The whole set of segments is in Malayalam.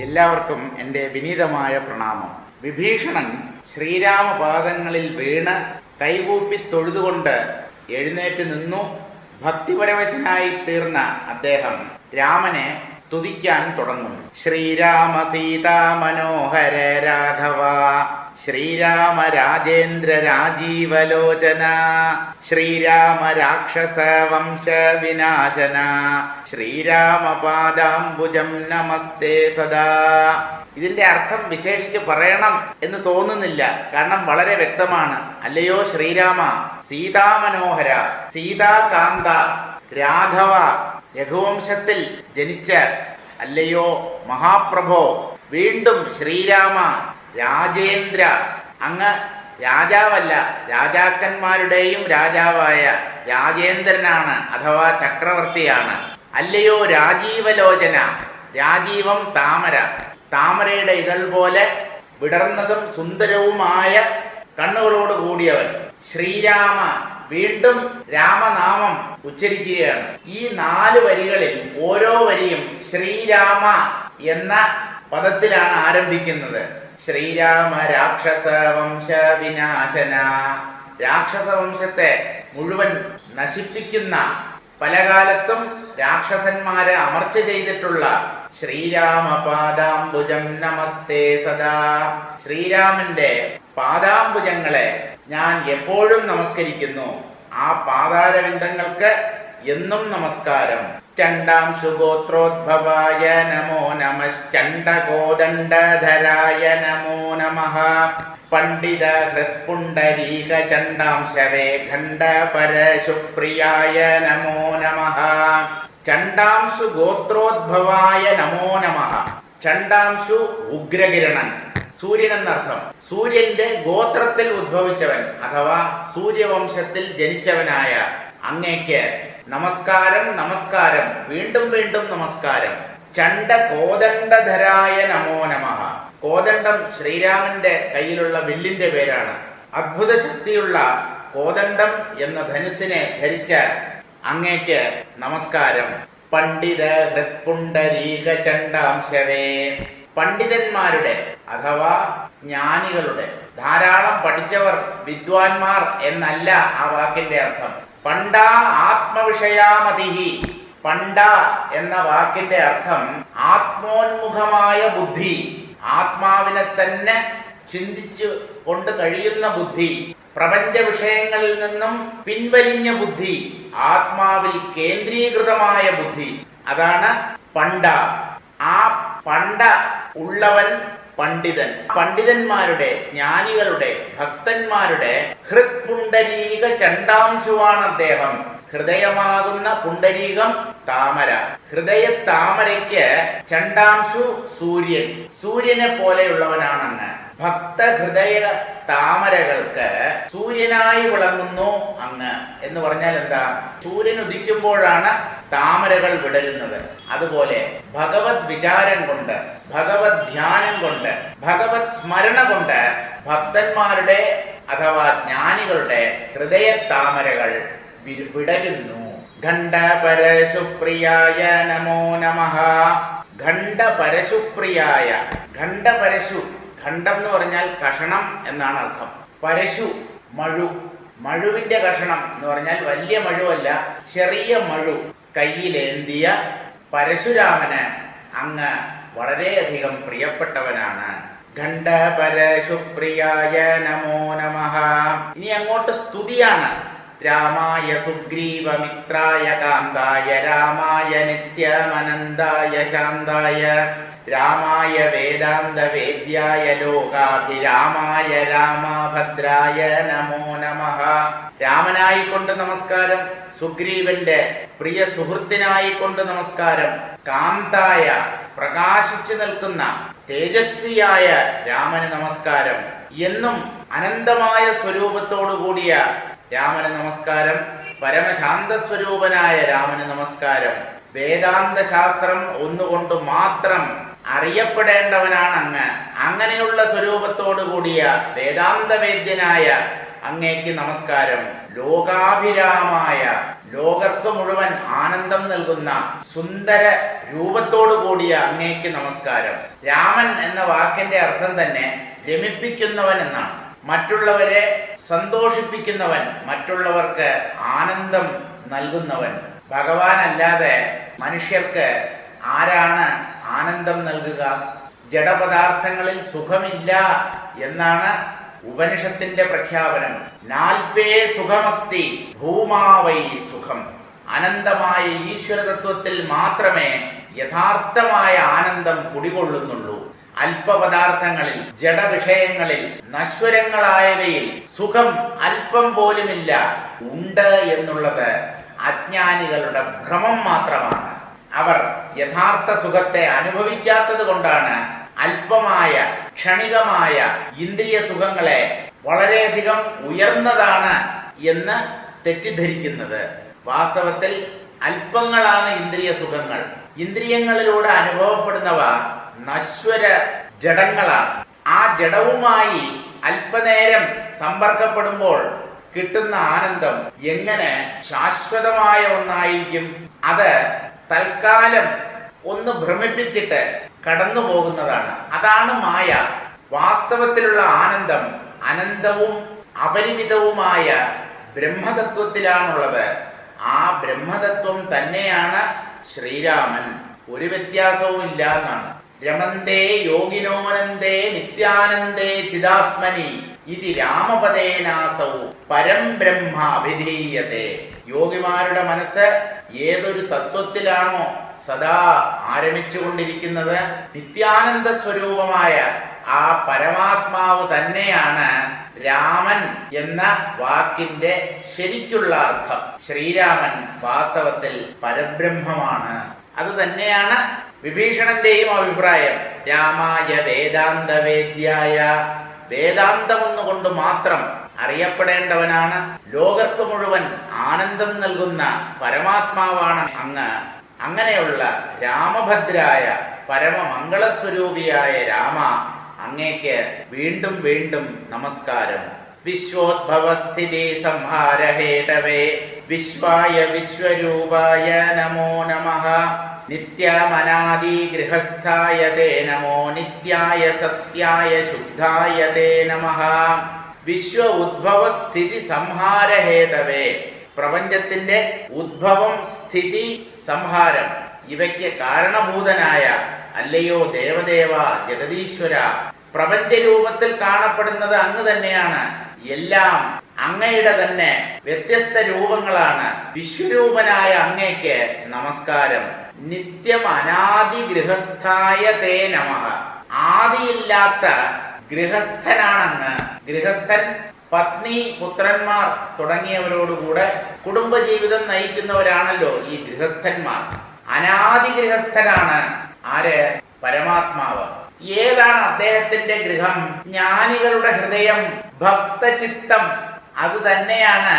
എല്ലാവർക്കും എന്റെ വിനീതമായ പ്രണാമം. വിഭീഷണൻ ശ്രീരാമപാദങ്ങളിൽ വീണ് കൈകൂപ്പി തൊഴുതുകൊണ്ട് എഴുന്നേറ്റ് നിന്നു. ഭക്തിപരവശനായി തീർന്ന അദ്ദേഹം രാമനെ സ്തുതിക്കാൻ തുടങ്ങും. ശ്രീരാമ സീതാ മനോഹര രാഘവ. ശ്രീരാമ രാജേന്ദ്ര രാജീവലോചന ശ്രീരാമ രാക്ഷസ വംശ വിനാശന ശ്രീരാമ പാദാംബുജം നമസ്തേ സദാ. ഇതിന്റെ അർത്ഥം വിശേഷിച്ച് പറയണം എന്ന് തോന്നുന്നില്ല. കാരണം വളരെ വ്യക്തമാണ്. അല്ലയോ ശ്രീരാമ? സീതാമനോഹര സീതാകാന്ത രാഘവ രഘുവംശത്തിൽ ജനിച്ച അല്ലയോ മഹാപ്രഭോ. വീണ്ടും ശ്രീരാമ. രാജേന്ദ്ര. അങ്ങ് രാജാവല്ല രാജാക്കന്മാരുടെയും രാജാവായ രാജേന്ദ്രനാണ് അഥവാ ചക്രവർത്തിയാണ്. അല്ലയോ രാജീവലോചന രാജീവം താമര. താമരയുടെ ഇതൾ പോലെ വിടർന്നതും സുന്ദരവുമായ കണ്ണുകളോട് കൂടിയവൻ ശ്രീരാമ വീണ്ടും രാമനാമം ഉച്ചരിക്കുകയാണ്. ഈ നാല് വരികളിൽ ഓരോ വരിയും ശ്രീരാമ എന്ന പദത്തിലാണ് ആരംഭിക്കുന്നത്. ശ്രീരാമ രാക്ഷസ വംശ വിനാശന രാക്ഷസ വംശത്തെ മുഴുവൻ നശിപ്പിക്കുന്ന പല കാലത്തും രാക്ഷസന്മാരെ അമർച്ച ചെയ്തിട്ടുള്ള ശ്രീരാമ പാദാംബുജം നമസ്തേ സദാ. ശ്രീരാമന്റെ പാദാംബുജങ്ങളെ ഞാൻ എപ്പോഴും നമസ്കരിക്കുന്നു. ആ പാതാരവിന്ദങ്ങൾക്ക് എന്നും നമസ്കാരം. ചണ്ടാം സുഗോത്രോദ്ഭവായ നമോ നമശ്ചണ്ടഗോദണ്ഡധരായ നമോ നമഃ. പണ്ഡിത ഹൃത്പുണ്ടരീക ചണ്ടാംശവേ ഖണ്ഡ പരശുപ്രിയായ നമോ നമഃ. ചണ്ടാംശു ഗോത്രോദ്ഭവായ നമോ നമ. ചണ്ടാംശു ഉഗ്രകിരണൻ. സൂര്യൻ എന്നർത്ഥം സൂര്യന്റെ ഗോത്രത്തിൽ ഉദ്ഭവിച്ചവൻ അഥവാ സൂര്യവംശത്തിൽ ജനിച്ചവനായ അങ്ങേക്ക് നമസ്കാരം നമസ്കാരം. വീണ്ടും വീണ്ടും നമസ്കാരം. ചണ്ട കോദണ്ഡധരായ നമോ നമ. കോദണ്ഡം ശ്രീരാമന്റെ കയ്യിലുള്ള വില്ലിന്റെ പേരാണ്. അത്ഭുത ശക്തിയുള്ള കോദണ്ഡം എന്ന ധനുസിനെ ധരിച്ച അങ്ങേക്ക് നമസ്കാരം. പണ്ഡിത ഹൃത്പുണ്ടരീക ചണ്ടാംശവേ പണ്ഡിതന്മാരുടെ അഥവാ ജ്ഞാനികളുടെ ധാരാളം പഠിച്ചവർ വിദ്വാൻമാർ എന്നല്ല ആ വാക്കിന്റെ അർത്ഥം. പണ്ട ആത്മവിഷയാമതിഹി. പണ്ട എന്ന വാക്കിന്റെ അർത്ഥം ആത്മോന്മുഖമായ ബുദ്ധി. ആത്മാവിനെ തന്നെ ചിന്തിച്ചു കൊണ്ട് കഴിയുന്ന ബുദ്ധി. പ്രപഞ്ച വിഷയങ്ങളിൽ നിന്നും പിൻവലിഞ്ഞ ബുദ്ധി. ആത്മാവിൽ കേന്ദ്രീകൃതമായ ബുദ്ധി. അതാണ് പണ്ട. ആ പണ്ട ഉള്ളവൻ പണ്ഡിതൻ. പണ്ഡിതന്മാരുടെ ജ്ഞാനികളുടെ ഭക്തന്മാരുടെ ഹൃത്പുണ്ടരീക ചണ്ടാംശുവാണ് അദ്ദേഹം. ഹൃദയമാകുന്ന പുണ്ടരീകം താമര. ഹൃദയ താമരയ്ക്ക് ചണ്ടാംശു സൂര്യൻ. സൂര്യനെ പോലെയുള്ളവനാണെന്ന്. ഭക്ത ഹൃദയ താമരകൾക്ക് സൂര്യനായി വിളങ്ങുന്നു അങ്ങ്. എന്ന് പറഞ്ഞാൽ എന്താ? സൂര്യൻ ഉദിക്കുമ്പോഴാണ് താമരകൾ വിടരുന്നത്. അതുപോലെ ഭഗവത് വിചാരം കൊണ്ട് ഭഗവത് ധ്യാനം കൊണ്ട് ഭഗവത് സ്മരണ കൊണ്ട് ഭക്തന്മാരുടെ അഥവാ ജ്ഞാനികളുടെ ഹൃദയ താമരകൾ വിടരുന്നു. ഖണ്ഡ പരശുപ്രിയായ നമോ നമഃ. ഖണ്ഡ പരശുപ്രിയായ ഖണ്ഡ എന്ന് പറഞ്ഞാൽ കഷണം എന്നാണ് അർത്ഥം. പരശു മഴു. മഴുവിന്റെ കഷണം എന്ന് പറഞ്ഞാൽ വലിയ മഴുവല്ല ചെറിയ മഴു. കയ്യിലേന്തിയ പരശുരാമന് അങ്ങ് വളരെയധികം പ്രിയപ്പെട്ടവനാണ്. ഖണ്ഡ പരശുപ്രിയായ നമോ നമ ഇനി അങ്ങോട്ട് സ്തുതിയാണ്. രാമായ സുഗ്രീവമിത്രായ കാന്തായ രാമായ നിത്യമനന്തായ ശാന്തായ. രാമായ വേദാന്ത വേദ്യായ ലോകാഭിരാമായ രാമഭദ്രായ നമോ നമ. രാമനായിക്കൊണ്ട് നമസ്കാരം സുഗ്രീവന്റെ പ്രിയ സുഹൃത്തിനായിക്കൊണ്ട് നമസ്കാരം കാന്തായ പ്രകാശിച്ചു നിൽക്കുന്ന തേജസ്വിയായ രാമന് നമസ്കാരം എന്നും അനന്തമായ സ്വരൂപത്തോടു കൂടിയ രാമന് നമസ്കാരം പരമശാന്ത സ്വരൂപനായ രാമന് നമസ്കാരം. വേദാന്ത ശാസ്ത്രം ഒന്നുകൊണ്ട് മാത്രം അറിയപ്പെടേണ്ടവനാണ് അങ്ങ് അങ്ങനെയുള്ള സ്വരൂപത്തോടു കൂടിയ വേദാന്ത വേദ്യനായ അങ്ങേക്ക് നമസ്കാരം. ലോകാഭിരാമായ ലോകർക്ക് മുഴുവൻ ആനന്ദം നൽകുന്ന സുന്ദര രൂപത്തോടു കൂടിയ അങ്ങേക്ക് നമസ്കാരം. രാമൻ എന്ന വാക്കിന്റെ അർത്ഥം തന്നെ രമിപ്പിക്കുന്നവൻ എന്നാണ്. മറ്റുള്ളവരെ സന്തോഷിപ്പിക്കുന്നവൻ മറ്റുള്ളവർക്ക് ആനന്ദം നൽകുന്നവൻ. ഭഗവാൻ അല്ലാതെ മനുഷ്യർക്ക് ആരാണ് ആനന്ദം നൽകുക. ജഡപദാർത്ഥങ്ങളിൽ സുഖമില്ല എന്നാണ് ഉപനിഷത്തിന്റെ പ്രഖ്യാപനം. നാൽപേ സുഖമസ്തി ഭൂമാവൈ സുഖം. അനന്തമായ ഈശ്വര തത്വത്തിൽ മാത്രമേ യഥാർത്ഥമായ ആനന്ദം കുടികൊള്ളുന്നുള്ളൂ. അല്പപദാർത്ഥങ്ങളിൽ ജഡവിഷയങ്ങളിൽ നശ്വരങ്ങളായവയിൽ സുഖം അല്പം പോലുമില്ല. ഉണ്ട് എന്നുള്ളത് അജ്ഞാനികളുടെ ഭ്രമം മാത്രമാണ്. അവർ യഥാർത്ഥ സുഖത്തെ അനുഭവിക്കാത്തത് കൊണ്ടാണ് അല്പമായ ക്ഷണികമായ ഇന്ദ്രിയ സുഖങ്ങളെ വളരെയധികം ഉയർന്നതാണ് എന്ന് തെറ്റിദ്ധരിക്കുന്നത്. വാസ്തവത്തിൽ അല്പങ്ങളാണ് ഇന്ദ്രിയ സുഖങ്ങൾ. ഇന്ദ്രിയങ്ങളിലൂടെ അനുഭവപ്പെടുന്നവ നശ്വര ജഡങ്ങളാണ്. ആ ജഡവുമായി അല്പനേരം സമ്പർക്കപ്പെടുമ്പോൾ കിട്ടുന്ന ആനന്ദം എങ്ങനെ ശാശ്വതമായ ഒന്നായിരിക്കും? അത് തൽക്കാലം ഒന്ന് ഭ്രമിപ്പിച്ചിട്ട് കടന്നു പോകുന്നതാണ്. അതാണ് മായ. വാസ്തവത്തിലുള്ള ആനന്ദം. അനന്തവും അപരിമിതവുമായ ബ്രഹ്മതത്വത്തിലാണുള്ളത്. ആ ബ്രഹ്മതത്വം തന്നെയാണ് ശ്രീരാമൻ. ഒരു വ്യത്യാസവും ഇല്ല എന്നാണ് രമന്തേ യോഗിനോനന്ദേ നിത്യാനന്ദേ ചിതാത്മനി ഇതി രാമപദേനാസവും പരം ബ്രഹ്മ അഭിധീയത്തെ യോഗിമാരുടെ മനസ്സ് ഏതൊരു തത്വത്തിലാണോ സദാ ആരംഭിച്ചുകൊണ്ടിരിക്കുന്നത്? നിത്യാനന്ദ സ്വരൂപമായ ആ പരമാത്മാവ് തന്നെയാണ് രാമൻ എന്ന വാക്കിന്റെ ശരിക്കുള്ള അർത്ഥം. ശ്രീരാമൻ വാസ്തവത്തിൽ പരബ്രഹ്മമാണ്. അത് തന്നെയാണ് വിഭീഷണന്റെയും അഭിപ്രായം. രാമായ വേദാന്ത വേദ്യായ വേദാന്തമെന്നുകൊണ്ട് മാത്രം അറിയപ്പെടേണ്ടവനാണ്. ലോകർക്ക് മുഴുവൻ ആനന്ദം നൽകുന്ന പരമാത്മാവാണ് അങ്ങ്. അങ്ങനെയുള്ള രാമഭദ്രായ പരമമംഗളസ്വരൂപിയായ രാമ അങ്ങേക്ക് വീണ്ടും വീണ്ടും നമസ്കാരം. വിശ്വോദ്ഭവസ്ഥിതി സംഹാരഹേതവേ. വിശ്വായ വിശ്വരൂപായ നമോ നമ. നിത്യമനാദി ഗൃഹസ്ഥായ തേ നമോ. നിത്യായ സത്യായ ശുദ്ധായ തേ വിശ്വ ഉദ്ഭവ സ്ഥിതി സംഹാരഹേതവേ പ്രപഞ്ചത്തിന്റെ ഉദ്ഭവം സ്ഥിതി സംഹാരം ഇവയ്ക്ക് കാരണഭൂതനായ അല്ലയോ ദേവദേവ ജഗദീശ്വര. പ്രപഞ്ച രൂപത്തിൽ കാണപ്പെടുന്നത് അങ്ങ് തന്നെയാണ്. എല്ലാം അങ്ങയുടെ തന്നെ വ്യത്യസ്ത രൂപങ്ങളാണ്. വിശ്വരൂപനായ അങ്ങേക്ക് നമസ്കാരം. നിത്യം അനാദി ഗൃഹസ്ഥായ തേ നമ. ആദിയില്ലാത്ത ഗൃഹസ്ഥനാണങ്ങ് ഗൃഹസ്ഥൻ പത്നി പുത്രന്മാർ തുടങ്ങിയവരോടുകൂടെ കുടുംബജീവിതം നയിക്കുന്നവരാണല്ലോ ഈ ഗൃഹസ്ഥന്മാർ. അനാദി ഗൃഹസ്ഥനാണ്. ആര്? പരമാത്മാവ്. ഏതാണ് അദ്ദേഹത്തിന്റെ ഗൃഹം? ജ്ഞാനികളുടെ ഹൃദയം ഭക്തചിത്തം. അത് തന്നെയാണ്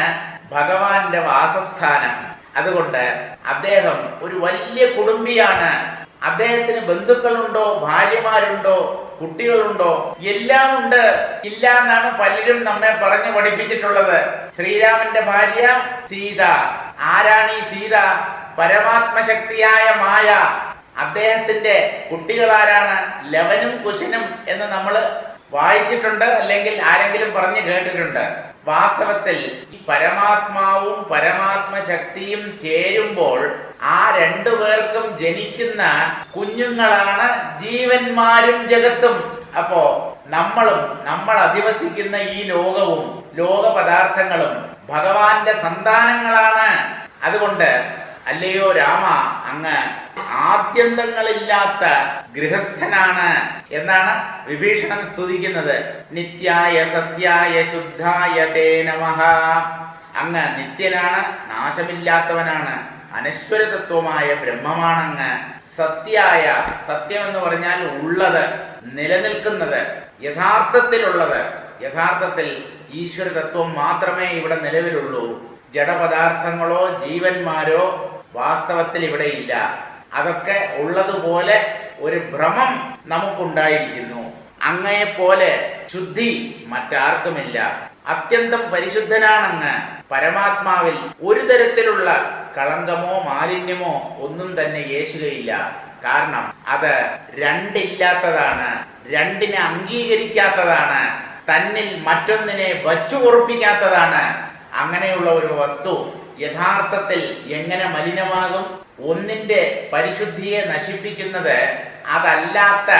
ഭഗവാന്റെ വാസസ്ഥാനം. അതുകൊണ്ട് അദ്ദേഹം ഒരു വലിയ കുടുംബിയാണ്. അദ്ദേഹത്തിന് ബന്ധുക്കളുണ്ടോ? ഭാര്യമാരുണ്ടോ? കുട്ടികളുണ്ടോ? എല്ലാം ഉണ്ട്. ഇല്ല എന്നാണ് പലരും നമ്മെ പറഞ്ഞു പഠിപ്പിച്ചിട്ടുള്ളത്. ശ്രീരാമന്റെ ഭാര്യ സീത. ആരാണ് ഈ സീത? പരമാത്മശക്തിയായ മായ. അദ്ദേഹത്തിന്റെ കുട്ടികൾ ആരാണ്? ലവനും കുശനും എന്ന് നമ്മൾ വായിച്ചിട്ടുണ്ട് അല്ലെങ്കിൽ ആരെങ്കിലും പറഞ്ഞു കേട്ടിട്ടുണ്ട്. വാസ്തവത്തിൽ ഈ പരമാത്മാവും പരമാത്മശക്തിയും ചേരുമ്പോൾ ആ രണ്ടു പേർക്കും ജനിക്കുന്ന കുഞ്ഞുങ്ങളാണ് ജീവന്മാരും ജഗത്തും. അപ്പോ നമ്മളും നമ്മൾ അധിവസിക്കുന്ന ഈ ലോകവും ലോക പദാർത്ഥങ്ങളും ഭഗവാന്റെ സന്താനങ്ങളാണ്. അതുകൊണ്ട് അല്ലയോ രാമ അങ്ങ് ആദ്യന്തങ്ങളില്ലാത്ത ഗൃഹസ്ഥനാണ് എന്നാണ് വിഭീഷണൻ സ്തുതിക്കുന്നത്. നിത്യായ സത്യായ ശുദ്ധായ തേ നമഃ അങ്ങ് നിത്യനാണ് നാശമില്ലാത്തവനാണ്. അനശ്വര ബ്രഹ്മമാണെന്ന് സത്യായ സത്യം എന്ന് പറഞ്ഞാൽ ഉള്ളത് നിലനിൽക്കുന്നത് യഥാർത്ഥത്തിലുള്ളത്. യഥാർത്ഥത്തിൽ ഈശ്വര തത്വം മാത്രമേ ഇവിടെ നിലവിലുള്ളൂ. ജഡപദാർത്ഥങ്ങളോ ജീവന്മാരോ വാസ്തവത്തിൽ ഇവിടെ ഇല്ല. അതൊക്കെ ഉള്ളതുപോലെ ഒരു ഭ്രമം നമുക്കുണ്ടായിരിക്കുന്നു. അങ്ങയെപ്പോലെ ശുദ്ധി മറ്റാർക്കുമില്ല. അത്യന്തം പരിശുദ്ധനാണെന്ന് പരമാത്മാവിൽ ഒരു തരത്തിലുള്ള കളങ്കമോ മാലിന്യമോ ഒന്നും തന്നെ യേശുകയില്ല കാരണം അത് രണ്ടില്ലാത്തതാണ് രണ്ടിനെ അംഗീകരിക്കാത്തതാണ് തന്നിൽ മറ്റൊന്നിനെ വച്ചു ഉറപ്പിക്കാത്തതാണ്. അങ്ങനെയുള്ള ഒരു വസ്തു യഥാർത്ഥത്തിൽ എങ്ങനെ മലിനമാകും? ഒന്നിന്റെ പരിശുദ്ധിയെ നശിപ്പിക്കുന്നത് അതല്ലാത്ത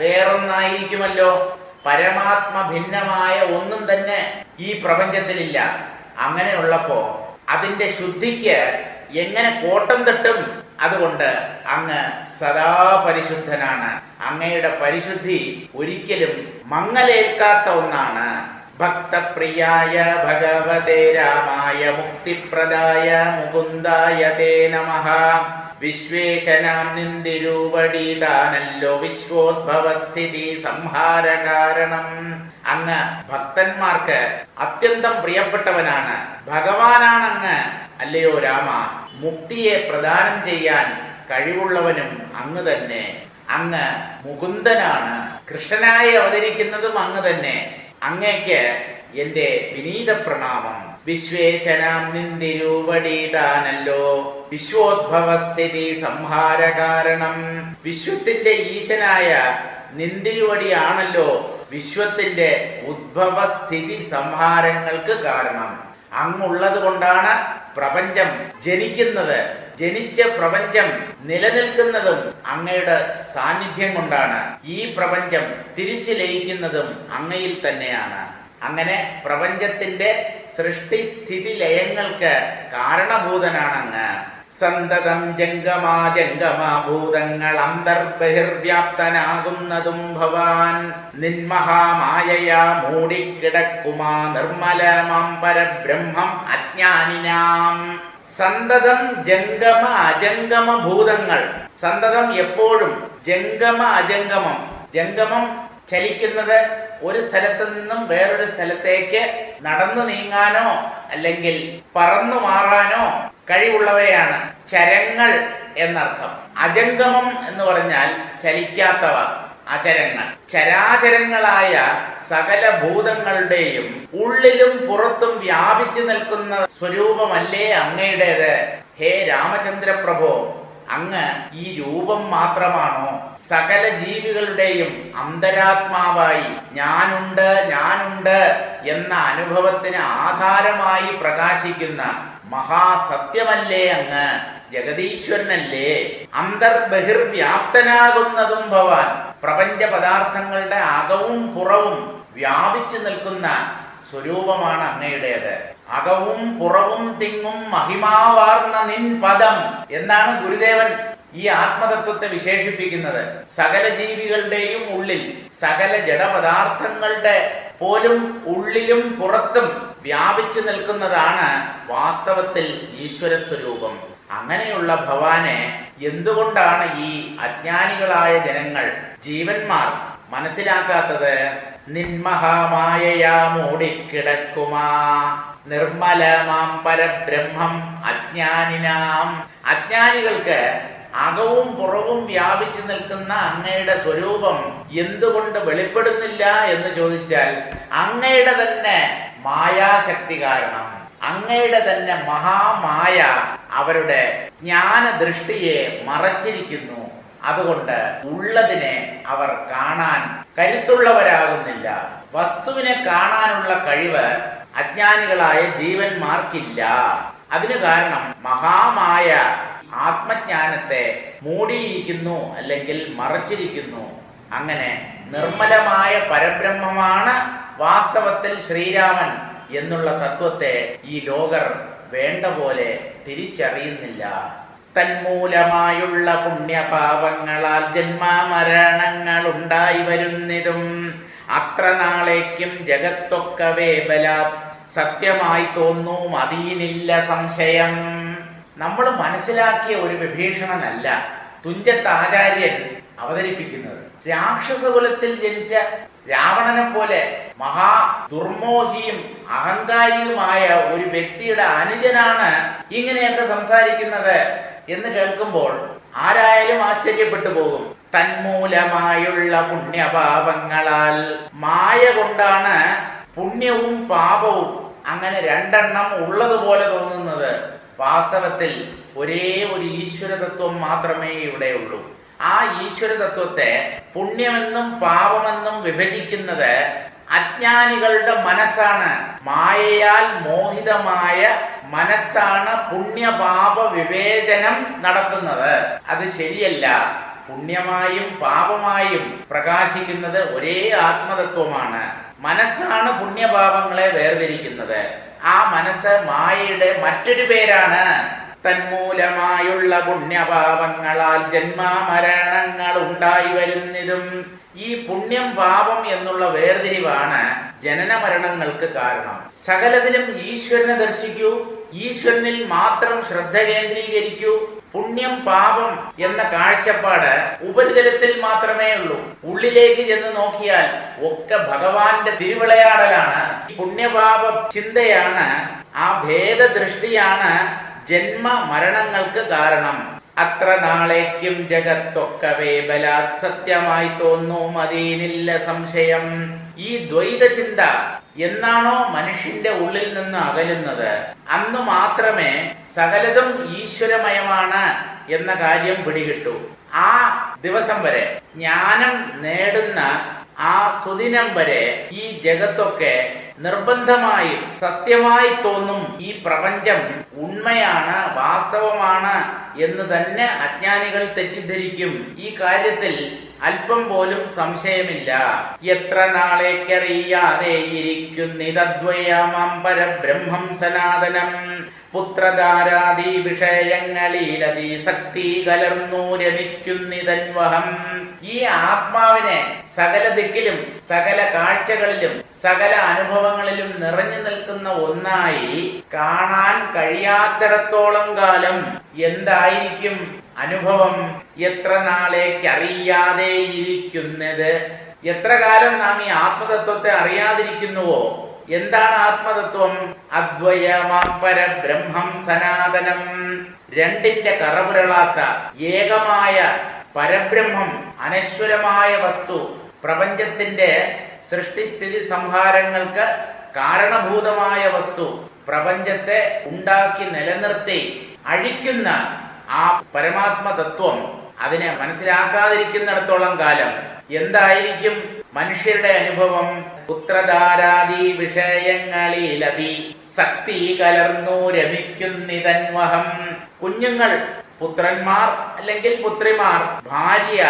വേറൊന്നായിരിക്കുമല്ലോ. പരമാത്മ ഭിന്നമായ ഒന്നും തന്നെ ഈ പ്രപഞ്ചത്തിലില്ല. അങ്ങനെയുള്ളപ്പോ അതിന്റെ ശുദ്ധിക്ക് എങ്ങനെ കോട്ടം തട്ടും? അതുകൊണ്ട് അങ്ങ് സദാ പരിശുദ്ധനാണ് അങ്ങയുടെ പരിശുദ്ധി ഒരിക്കലും മങ്ങലേൽക്കാത്ത ഒന്നാണ്. ഭക്തപ്രിയായ ഭഗവതേ രാമായ മുക്തിപ്രദായ മുകുന്ദായ തേ നമ. വിശ്വേശനാം നിന്തിരൂപടീതാനല്ലോ വിശ്വോദ്ഭവസ്ഥിതി സംഹാര കാരണം അങ്ങ് ഭക്തന്മാർക്ക് അത്യന്തം പ്രിയപ്പെട്ടവനാണ്. ഭഗവാനാണങ്ങ് അല്ലയോ രാമ? മുക്തിയെ പ്രദാനം ചെയ്യാൻ കഴിവുള്ളവനും അങ്ങ് തന്നെ. അങ്ങ് മുകുന്ദനാണ്. കൃഷ്ണനായി അവതരിക്കുന്നതും അങ്ങ് തന്നെ. അങ്ങയ്ക്ക് എന്റെ വിനീത പ്രണാമം. വിശ്വേശനാം നിന്തിരൂപടീതാനല്ലോ വിശ്വോദ്ഭവസ്ഥിതി സംഹാര കാരണം. വിശ്വത്തിന്റെ ഈശനായ നിന്തിരുവടിയാണല്ലോ വിശ്വത്തിന്റെ ഉദ്ഭവസ്ഥിതി സംഹാരങ്ങൾക്ക് കാരണം. അങ്ങുള്ളത് കൊണ്ടാണ് പ്രപഞ്ചം ജനിക്കുന്നത്. ജനിച്ച പ്രപഞ്ചം നിലനിൽക്കുന്നതും അങ്ങയുടെ സാന്നിധ്യം കൊണ്ടാണ്. ഈ പ്രപഞ്ചം തിരിച്ചു ലയിക്കുന്നതും അങ്ങയിൽ തന്നെയാണ്. അങ്ങനെ പ്രപഞ്ചത്തിന്റെ സൃഷ്ടിസ്ഥിതി ലയങ്ങൾക്ക് കാരണഭൂതനാണ് അങ്ങ് സന്തതം ജംഗമാ ജംഗമാ ഭൂതങ്ങൾ അന്തർബഹിർവ്യാപ്തനാകുന്നതും ഭവാൻ. നിന്മഹാമായയാ മൂടിക്കിടക്കുമാ നിർമ്മലമാം പരബ്രഹ്മം അജ്ഞാനിനാം. സന്തതം ജംഗമ അജംഗമ ഭൂതങ്ങൾ. സന്തതം എപ്പോഴും ജംഗമ അജംഗമം ജംഗമം ചലിക്കുന്നത് ഒരു സ്ഥലത്ത് നിന്നും വേറൊരു സ്ഥലത്തേക്ക് നടന്നു നീങ്ങാനോ അല്ലെങ്കിൽ പറന്നു മാറാനോ കഴിവുള്ളവയാണ് ചരങ്ങൾ എന്നർത്ഥം. അജംഗമം എന്ന് പറഞ്ഞാൽ ചലിക്കാത്തവ അചരങ്ങൾ. ചരാചരങ്ങളായ സകല ഭൂതങ്ങളുടെയും ഉള്ളിലും പുറത്തും വ്യാപിച്ചു നിൽക്കുന്ന സ്വരൂപമല്ലേ അങ്ങയുടേത്? ഹേ രാമചന്ദ്ര പ്രഭോ അങ്ങ് ഈ രൂപം മാത്രമാണോ? സകല ജീവികളുടെയും അന്തരാത്മാവായി ഞാനുണ്ട് ഞാനുണ്ട് എന്ന അനുഭവത്തിന് ആധാരമായി പ്രകാശിക്കുന്ന മഹാസത്യമല്ലേ അങ്ങ്? ജഗദീശ്വരനല്ലേ? അന്തർബഹിർവ്യാപ്തനാകുന്നതും ഭവാൻ. പ്രപഞ്ച പദാർത്ഥങ്ങളുടെ അകവും പുറവും വ്യാപിച്ചു നിൽക്കുന്ന സ്വരൂപമാണ് അങ്ങയുടേത്. അകവും പുറവും തിങ്ങും മഹിമാവാർന്ന നിൻ പദം എന്നാണ് ഗുരുദേവൻ ഈ ആത്മതത്വത്തെ വിശേഷിപ്പിക്കുന്നത്. സകല ജീവികളുടെയും ഉള്ളിൽ സകല ജഡപദാർത്ഥങ്ങളുടെ പോലും ഉള്ളിലും പുറത്തും വ്യാപിച്ചു നിൽക്കുന്നതാണ് വാസ്തവത്തിൽ ഈശ്വര സ്വരൂപം അങ്ങനെയുള്ള ഭവാനെ എന്തുകൊണ്ടാണ് ഈ അജ്ഞാനികളായ ജനങ്ങൾ ജീവന്മാർ മനസ്സിലാക്കാത്തത്? നിന്മഹാമായയാ മൂടിക്കിടക്കുമാ. നിർമ്മലമാം പരബ്രഹ്മം അജ്ഞാനിനാം. അജ്ഞാനികൾക്ക് അകവും പുറവും വ്യാപിച്ചു നിൽക്കുന്ന അങ്ങയുടെ സ്വരൂപം എന്തുകൊണ്ട് വെളിപ്പെടുന്നില്ല എന്ന് ചോദിച്ചാൽ അങ്ങയുടെ തന്നെ മായാശക്തി കാരണം. അങ്ങയുടെ തന്നെ മഹാമായ അവരുടെ ജ്ഞാനദൃഷ്ടിയെ മറച്ചിരിക്കുന്നു. അതുകൊണ്ട് ഉള്ളതിനെ അവർ കാണാൻ കരുത്തുള്ളവരാകുന്നില്ല. വസ്തുവിനെ കാണാനുള്ള കഴിവ് അജ്ഞാനികളായ ജീവന്മാർക്കില്ല. അതിനു കാരണം മഹാമായ ആത്മജ്ഞാനത്തെ മൂടിയിരിക്കുന്നു അല്ലെങ്കിൽ മറച്ചിരിക്കുന്നു. അങ്ങനെ നിർമ്മലമായ പരബ്രഹ്മമാണ് വാസ്തവത്തിൽ ശ്രീരാമൻ എന്നുള്ള തത്വത്തെ ഈ ലോകർ വേണ്ട പോലെ തിരിച്ചറിയുന്നില്ല. തന്മൂലമായുള്ള പുണ്യപാപങ്ങളാൽ ജന്മമരണങ്ങൾ ഉണ്ടായി വരുന്നതും അത്ര നാളേക്കും ജഗത്തൊക്കവേ ബല സത്യമായി തോന്നൂ മതിയിനില്ല സംശയം. നമ്മൾ മനസ്സിലാക്കിയ ഒരു വിഭീഷണനല്ല തുഞ്ചത്ത് ആചാര്യൻ അവതരിപ്പിക്കുന്നത്. രാക്ഷസകുലത്തിൽ ജനിച്ച രാവണനെ പോലെ മഹാ ദുർമോഹിയും അഹങ്കാരിയുമായ ഒരു വ്യക്തിയുടെ അനുജനാണ് ഇങ്ങനെയൊക്കെ സംസാരിക്കുന്നത് എന്ന് കേൾക്കുമ്പോൾ ആരായാലും ആശ്ചര്യപ്പെട്ടു പോകും. തന്മൂലമായുള്ള പുണ്യപാപങ്ങളാൽ മായ കൊണ്ടാണ് പുണ്യവും പാപവും അങ്ങനെ രണ്ടെണ്ണം ഉള്ളതുപോലെ തോന്നുന്നത്. വാസ്തവത്തിൽ ഒരേ ഒരു ഈശ്വരതത്വം മാത്രമേ ഇവിടെയുള്ളൂ. ആ ഈശ്വര തത്വത്തെ പുണ്യമെന്നും പാപമെന്നും വിഭജിക്കുന്നത് അജ്ഞാനികളുടെ മനസ്സാണ്. മായയാൽ മോഹിതമായ മനസ്സാണ് പുണ്യപാപ വിവേചനം നടത്തുന്നത്. അത് ശരിയല്ല. പുണ്യമായും പാപമായും പ്രകാശിക്കുന്നത് ഒരേ ആത്മതത്വമാണ്. മനസ്സാണ് പുണ്യപാപങ്ങളെ വേർതിരിക്കുന്നത്. ആ മനസ്സ് മായയുടെ മറ്റൊരു പേരാണ്. തന്മൂലമായുള്ള പുണ്യപാപങ്ങളാൽ ജന്മാമരണങ്ങൾ ഉണ്ടായി വരുന്നതും ഈ പുണ്യം പാപം എന്നുള്ള വേർതിരിവാണ് ജനന മരണങ്ങൾക്ക് കാരണം. സകലതിലും ഈശ്വരനെ ദർശിക്കൂ. ഈശ്വരനിൽ മാത്രം ശ്രദ്ധ കേന്ദ്രീകരിക്കൂ. പുണ്യം പാപം എന്ന കാഴ്ചപ്പാട് ഉപരിതലത്തിൽ മാത്രമേ ഉള്ളൂ. ഉള്ളിലേക്ക് ചെന്ന് നോക്കിയാൽ ഒക്കെ ഭഗവാന്റെ തിരുവിളയാടലാണ്. പുണ്യപാപ ചിന്തയാണ് ആ ഭേദദൃഷ്ടിയാണ് ജന്മ മരണങ്ങൾക്ക് കാരണം. അത്ര നാളേക്കും ജഗത്തൊക്കവേ ബലാത് സത്യമായി തോന്നും അതേനില്ല സംശയം. ഈ ദ്വൈത ചിന്ത എന്നാണോ മനുഷ്യന്റെ ഉള്ളിൽ നിന്ന് അകലുന്നത്? അന്ന് മാത്രമേ സകലതും ഈശ്വരമയമാണ് എന്ന കാര്യം പിടികിട്ടു. ആ ദിവസം വരെ ജ്ഞാനം നേടുന്ന ആ സുദിനം വരെ ഈ ജഗത്തൊക്കെ നിർബന്ധമായും സത്യമായി തോന്നും ഈ പ്രപഞ്ചം ഉണ്മയാണ് വാസ്തവമാണ് എന്ന് തന്നെ അജ്ഞാനികൾ തെറ്റിദ്ധരിക്കും. ഈ കാര്യത്തിൽ അല്പം പോലും സംശയമില്ല. എത്ര നാളേക്കറിയാതെ ഇരിക്കുന്നിതദ്വയമാം പരബ്രഹ്മം സനാതനം. പുത്രധാരാദി വിഷയങ്ങളിലതി ശക്തി കലർന്നു രമിക്കുന്നിതന്വഹം ഈ ആത്മാവിനെ സകല ദിക്കിലും സകല കാഴ്ചകളിലും സകല അനുഭവങ്ങളിലും നിറഞ്ഞു നിൽക്കുന്ന ഒന്നായി കാണാൻ കഴിയാത്തിടത്തോളം കാലം എന്തായിരിക്കും അനുഭവം? എത്ര നാളേക്ക് അറിയാതെ ഇരിക്കുന്നത്? എത്ര കാലം നാം ഈ ആത്മതത്വത്തെ അറിയാതിരിക്കുന്നുവോ? എന്താണ് ആത്മതത്വം? അദ്വയമാം പരബ്രഹ്മം സനാതനം. രണ്ടിന്റെ കറപുരളാത്ത ഏകമായ പരബ്രഹ്മം അനശ്വരമായ വസ്തു പ്രപഞ്ചത്തിന്റെ സൃഷ്ടിസ്ഥിതി സംഹാരങ്ങൾക്ക് കാരണഭൂതമായ വസ്തു പ്രപഞ്ചത്തെ ഉണ്ടാക്കി നിലനിർത്തി അഴിക്കുന്ന ആ പരമാത്മ തത്വം അതിനെ മനസ്സിലാക്കാതിരിക്കുന്നിടത്തോളം കാലം എന്തായിരിക്കും മനുഷ്യരുടെ അനുഭവം? പുത്രധാരാദി വിഷയങ്ങളിലതി ശക്തി കലർന്നു രമിക്കുന്നിതന്വഹം. കുഞ്ഞുങ്ങൾ പുത്രന്മാർ അല്ലെങ്കിൽ പുത്രിമാർ ഭാര്യ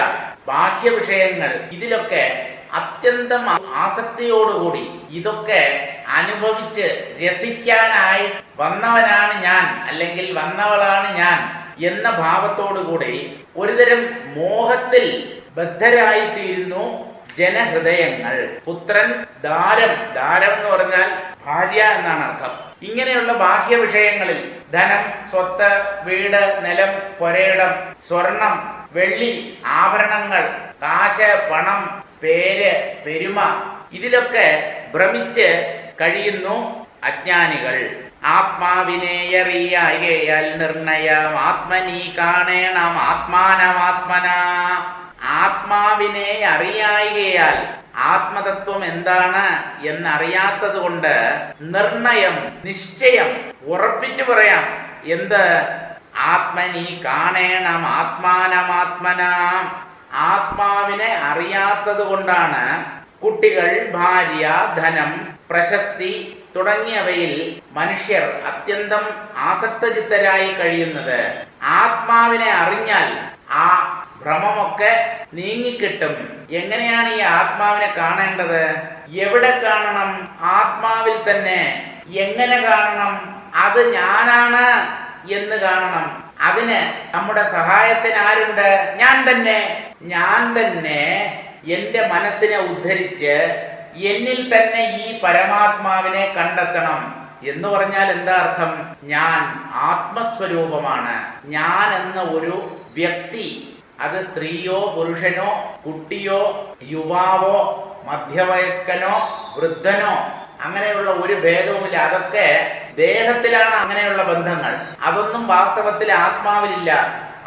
ബാഹ്യ വിഷയങ്ങൾ ഇതിലൊക്കെ അത്യന്തം ആസക്തിയോടുകൂടി ഇതൊക്കെ അനുഭവിച്ച് രസിക്കാനായി വന്നവനാണ് ഞാൻ അല്ലെങ്കിൽ വന്നവളാണ് ഞാൻ എന്ന ഭാവത്തോടുകൂടി ഒരുതരം മോഹത്തിൽ ബദ്ധരായിത്തീരുന്നു ജനഹൃദയങ്ങൾ. പുത്രൻ ദാരം ദാരം എന്ന് പറഞ്ഞാൽ ഭാര്യ എന്നാണ് അർത്ഥം. ഇങ്ങനെയുള്ള ബാഹ്യ വിഷയങ്ങളിൽ ധനം സ്വത്ത് വീട് നിലം പൊരയിടം സ്വർണം വെള്ളി ആഭരണങ്ങൾ കാശ് പണം പേര് പെരുമ ഇതിലൊക്കെ ഭ്രമിച്ച് കഴിയുന്നു അജ്ഞാനികൾ. ആത്മാവിനെയറിയാൽ നിർണയം. ആത്മനീ കാണേണം. ആത്മാനമാത്മന. ആത്മാവിനെ അറിയായികയാൽ ആത്മതത്വം എന്താണ് എന്നറിയാത്തത് കൊണ്ട് നിർണയം നിശ്ചയം ഉറപ്പിച്ചു പറയാം. എന്ത്? ആത്മനി കാണേണം. ആത്മാനമാത്മന. ആത്മാവിനെ അറിയാത്തത് കൊണ്ടാണ് കുട്ടികൾ ഭാര്യ ധനം പ്രശസ്തി തുടങ്ങിയവയിൽ മനുഷ്യർ അത്യന്തം ആസക്തചിത്തരായി കഴിയുന്നത്. ആത്മാവിനെ അറിഞ്ഞാൽ ആ ഭ്രമമൊക്കെ നീങ്ങിക്കിട്ടും. എങ്ങനെയാണ് ഈ ആത്മാവിനെ കാണേണ്ടത്? എവിടെ കാണണം? ആത്മാവിൽ തന്നെ എങ്ങനെ കാണണം? അത് ഞാനാണ് എന്ന് കാണണം. അതിന് നമ്മുടെ സഹായത്തിന് ആരുണ്ട്? ഞാൻ തന്നെ. ഞാൻ തന്നെ എന്റെ മനസ്സിനെ ഉദ്ധരിച്ച് എന്നിൽ തന്നെ ഈ പരമാത്മാവിനെ കണ്ടെത്തണം. എന്ന് പറഞ്ഞാൽ എന്താ അർത്ഥം? ഞാൻ ആത്മസ്വരൂപമാണ്. ഞാൻ എന്ന ഒരു വ്യക്തി അത് സ്ത്രീയോ പുരുഷനോ കുട്ടിയോ യുവാവോ മധ്യവയസ്കനോ വൃദ്ധനോ അങ്ങനെയുള്ള ഒരു ഭേദവുമില്ല. അതൊക്കെ ദേഹത്തിലാണ് അങ്ങനെയുള്ള ബന്ധങ്ങൾ. അതൊന്നും വാസ്തവത്തിൽ ആത്മാവിലില്ല.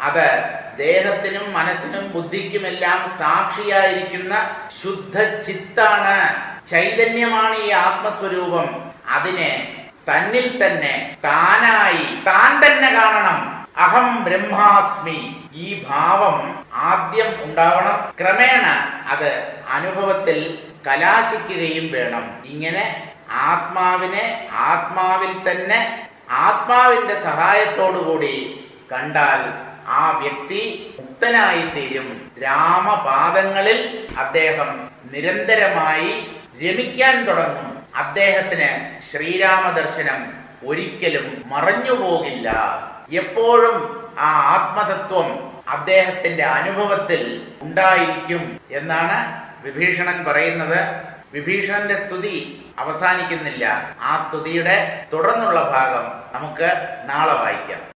അത് ദേഹത്തിനും മനസ്സിനും ബുദ്ധിക്കുമെല്ലാം സാക്ഷിയായിരിക്കുന്ന ശുദ്ധ ചിത്താണ്. ചൈതന്യമാണ് ഈ ആത്മസ്വരൂപം. അതിനെ തന്നിൽ തന്നെ താനായി താൻ തന്നെ കാണണം. അഹം ബ്രഹ്മാസ്മി. ഈ ഭാവം ആദ്യം ഉണ്ടാവണം. ക്രമേണ അത് അനുഭവത്തിൽ കലാശിക്കുകയും വേണം. ഇങ്ങനെ ആത്മാവിനെ ആത്മാവിൽ തന്നെ ആത്മാവിന്റെ സഹായത്തോടുകൂടി കണ്ടാൽ ആ വ്യക്തി മുക്തനായി തീരും. രാമപാദങ്ങളിൽ അദ്ദേഹം നിരന്തരമായി രമിക്കാൻ തുടങ്ങും. അദ്ദേഹത്തിന് ശ്രീരാമ ദർശനം ഒരിക്കലും മറഞ്ഞു പോകില്ല എപ്പോഴും ആ ആത്മതത്വം അദ്ദേഹത്തിന്റെ അനുഭവത്തിൽ ഉണ്ടായിരിക്കും എന്നാണ് വിഭീഷണൻ പറയുന്നത് വിഭീഷണന്റെ സ്തുതി അവസാനിക്കുന്നില്ല. ആ സ്തുതിയുടെ തുടർന്നുള്ള ഭാഗം നമുക്ക് നാളെ വായിക്കാം.